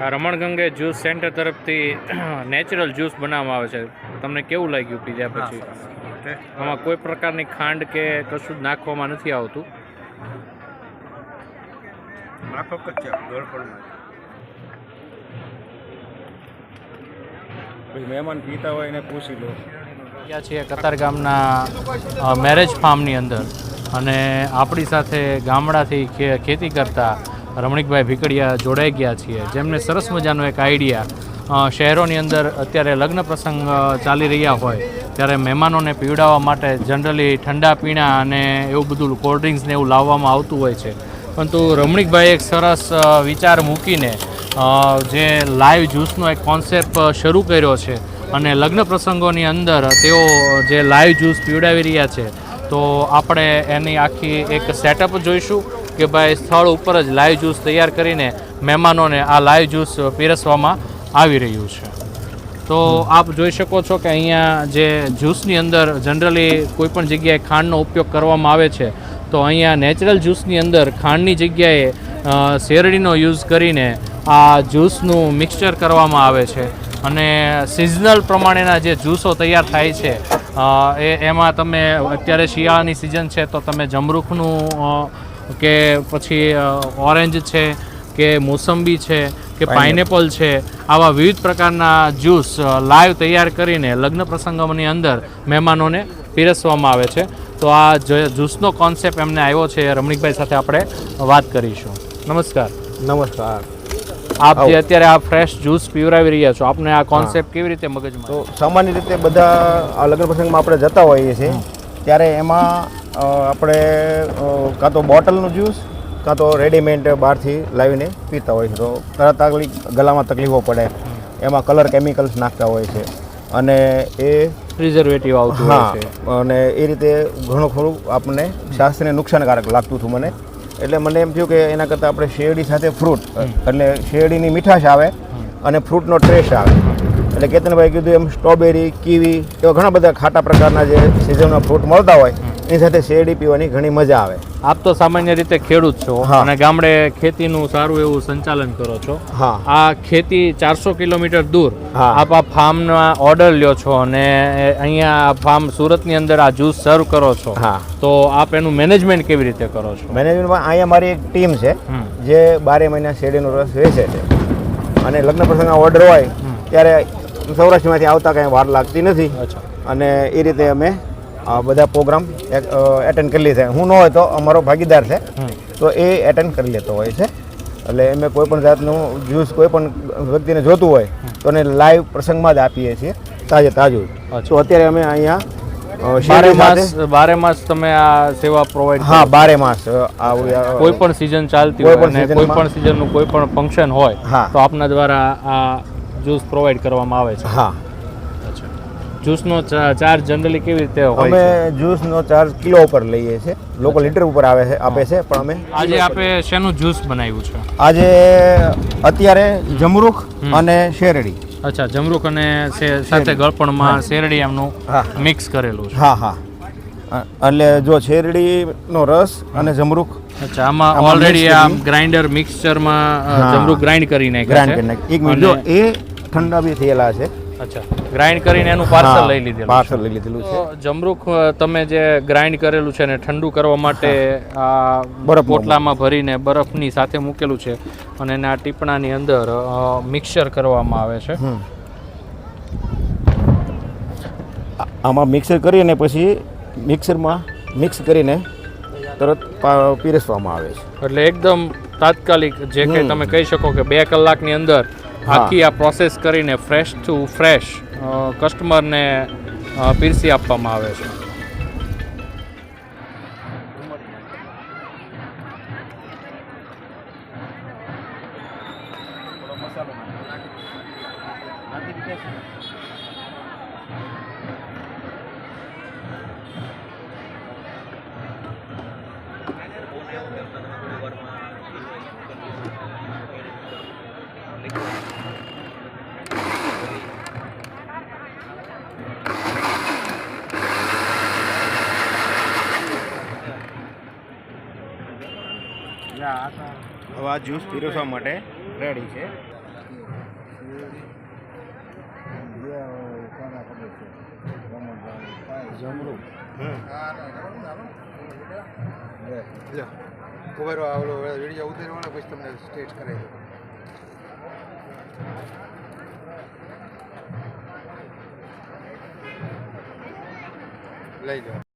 આ રમણગંગે juice centre તરફથી natural juice બનાવવામાં આવે છે. તમને કેવું લાગ્યું પીધા પછી? આમાં કોઈ પ્રકારની ખાંડ કે કશું જ નાખવામાં નથી આવતું? મહેમાન પીતા હોય એને પૂછી લો. ગયા છીએ કતાર ગામના મેરેજ ફાર્મની અંદર અને આપણી સાથે ગામડાથી ખેતી કરતા રમણીકભાઈ ભીકડિયા જોડાઈ ગયા છીએ. જેમને સરસ મજાનો એક આઈડિયા શહેરોની અંદર અત્યારે લગ્ન પ્રસંગ ચાલી રહ્યા હોય, ત્યારે મહેમાનોને પીવડાવવા માટે જનરલી ઠંડા પીણા અને એવું બધું કોલ્ડ ડ્રિંક્સ એવું લાવવામાં આવતું હોય છે. પરંતુ રમણીકભાઈ એક સરસ વિચાર મૂકીને જે લાઈવ જ્યુસનો એક કોન્સેપ્ટ શરૂ કર્યો છે અને લગ્ન પ્રસંગોની અંદર તેઓ જે લાઈવ જ્યુસ પીવડાવી રહ્યા છે, તો આપણે એની આખી એક સેટઅપ જોઈશું. કે ભાઈ સ્થળ ઉપર જ લાઈવ જ્યુસ તૈયાર કરીને મહેમાનોને આ લાઈવ જ્યુસ પીરસવામાં આવી રહ્યું છે. તો આપ જોઈ શકો છો કે અહીંયા જે જ્યુસની અંદર જનરલી કોઈપણ જગ્યાએ ખાંડનો ઉપયોગ કરવામાં આવે છે, તો અહીંયા નેચરલ જ્યુસની અંદર ખાંડની જગ્યાએ શેરડીનો યુઝ કરીને આ જ્યુસનું મિક્સચર કરવામાં આવે છે. અને સિઝનલ પ્રમાણેના જે જ્યુસો તૈયાર થાય છે એ, એમાં તમે અત્યારે શિયાળાની સિઝન છે, તો તમે જમરૂખનું કે પછી ઓરેન્જ છે કે મોસંબી છે કે પાઇનેપલ છે આવા વિવિધ પ્રકારના જ્યુસ લાઈવ તૈયાર કરીને લગ્ન પ્રસંગોની અંદર મહેમાનોને પીરસવામાં આવે છે. તો આ જ્યુસનો કોન્સેપ્ટ એમને આવ્યો છે રમણીકભાઈ સાથે આપણે વાત કરીશું. નમસ્કાર. નમસ્કાર. આપ જે અત્યારે આ ફ્રેશ જ્યુસ પીવરાવી રહ્યા છો આપને આ કોન્સેપ્ટ કેવી રીતે મગજમાં તો સામાન્ય રીતે બધા આ લગ્ન પ્રસંગમાં આપણે જતા હોઈએ છીએ ત્યારે એમાં આપણે કાં તો બોટલનું જ્યુસ કાં તો રેડીમેડ બહારથી લાવીને પીતા હોય છે. તો તરત આગળ ગલામાં તકલીફો પડે. એમાં કલર કેમિકલ્સ નાખતા હોય છે. અને એ પ્રિઝર્વેટિવ આવતું હોય છે. અને એ રીતે ઘણું ખરું આપણને સ્વાસ્થ્યને નુકસાનકારક લાગતું હતું મને. એટલે મને એમ થયું કે એના કરતાં આપણે શેરડી સાથે ફ્રૂટ એટલે શેરડીની મીઠાશ આવે અને ફ્રૂટનો ટ્રેસ આવે. એટલે કેતનભાઈ કીધું એમ સ્ટ્રોબેરી કીવી એવા ઘણા બધા ખાટા પ્રકારના જે સિઝનના ફ્રૂટ મળતા હોય એની સાથે શેરડી પીવાની ઘણી મજા આવે. આપ તો સામાન્ય રીતે ખેડૂત છો. અને ગામડે ખેતીનું સારું એવું સંચાલન કરો છો. હા. આ ખેતી ચારસો કિલોમીટર દૂર. આપ આ ફાર્મના ઓર્ડર લ્યો છો અને અહીંયા ફાર્મ સુરતની અંદર આ જ્યુસ સર્વ કરો છો. હા. તો આપ એનું મેનેજમેન્ટ કેવી રીતે કરો છો? મેનેજમેન્ટમાં અહીંયા મારી એક ટીમ છે જે બારે મહિના શેરડીનો રસ વેચે છે. અને લગ્ન પ્રસંગના ઓર્ડર હોય ત્યારે સૌરાષ્ટ્રમાંથી આવતા કાંઈ વાર લાગતી નથી. અને એ રીતે અમે બધા પ્રોગ્રામ એટેન્ડ કરી લીધા. હું ન હોય તો અમારો ભાગીદાર છે. તો એ એટેન્ડ કરી લેતો હોય છે. એટલે અમે કોઈ પણ જાતનું જ્યુસ કોઈ પણ વ્યક્તિને જોતું હોય તો એને લાઈવ પ્રસંગમાં જ આપીએ છીએ તાજે તાજું. તો અત્યારે અમે અહીંયા બારે માસ બારે માસ તમે આ સેવા પ્રોવાઈડ હા બારે માસ કોઈ પણ સિઝન ચાલતી હોય અને કોઈ પણ સિઝનનું કોઈ પણ ફંક્શન હોય તો આપના દ્વારા આ જ્યુસ પ્રોવાઈડ કરવામાં આવે છે. હા. જ્યુસનો ચાર્જ જનરલી કેવી રીતે હોય અમે જ્યુસનો ચાર્જ કિલો ઉપર લઈએ છીએ. લોકો લીટર ઉપર આવે છે આપે છે પણ અમે આજે આપે શેનું જ્યુસ બનાવ્યું છે? આજે અત્યારે જમરૂખ અને શેરડી. અચ્છા જમરૂખ અને સાથે ગળપણમાં શેરડી એમનું હા. મિક્સ કરેલું છે. હા હા. એટલે જો શેરડીનો રસ અને જમરૂખ અચ્છા આમાં આમાં ઓલરેડી આ ગ્રાઇન્ડર મિક્સચરમાં જમરૂખ ગ્રાઇન્ડ કરીને ગ્રાઇન્ડ કરીને. એક મિનિટ જો એ ઠંડા બી થયેલા છે. અચ્છા. ગ્રાઇન્ડ કરીને એનું પાર્સલ લઈ લીધેલું. પાર્સલ લઈ લીધેલું છે. તો જમરૂખ તમે જે ગ્રાઇન્ડ કરેલું છે ને ઠંડુ કરવા માટે આ બરફ પોટલામાં ભરીને બરફની સાથે મૂકેલું છે અને એના ટીપણાની અંદર મિક્સર કરવામાં આવે છે. આમાં મિક્સર કરીને પછી મિક્સરમાં મિક્સ કરીને તરત પીરસવામાં આવે છે. એટલે એકદમ તાત્કાલિક જે કે તમે કહી શકો કે બે કલાકની અંદર. આખી આ પ્રોસેસ કરીને ફ્રેશ ટુ ફ્રેશ કસ્ટમરને પીરસી આપવામાં આવે છે. હવે આ જ્યુસ પીરસવા માટે રેડી છે. જમરૂ. ઉભેરો આવડો વીડિયો ઉતરવાનો પછી તમને સ્ટેટ કરે લઈ જાઓ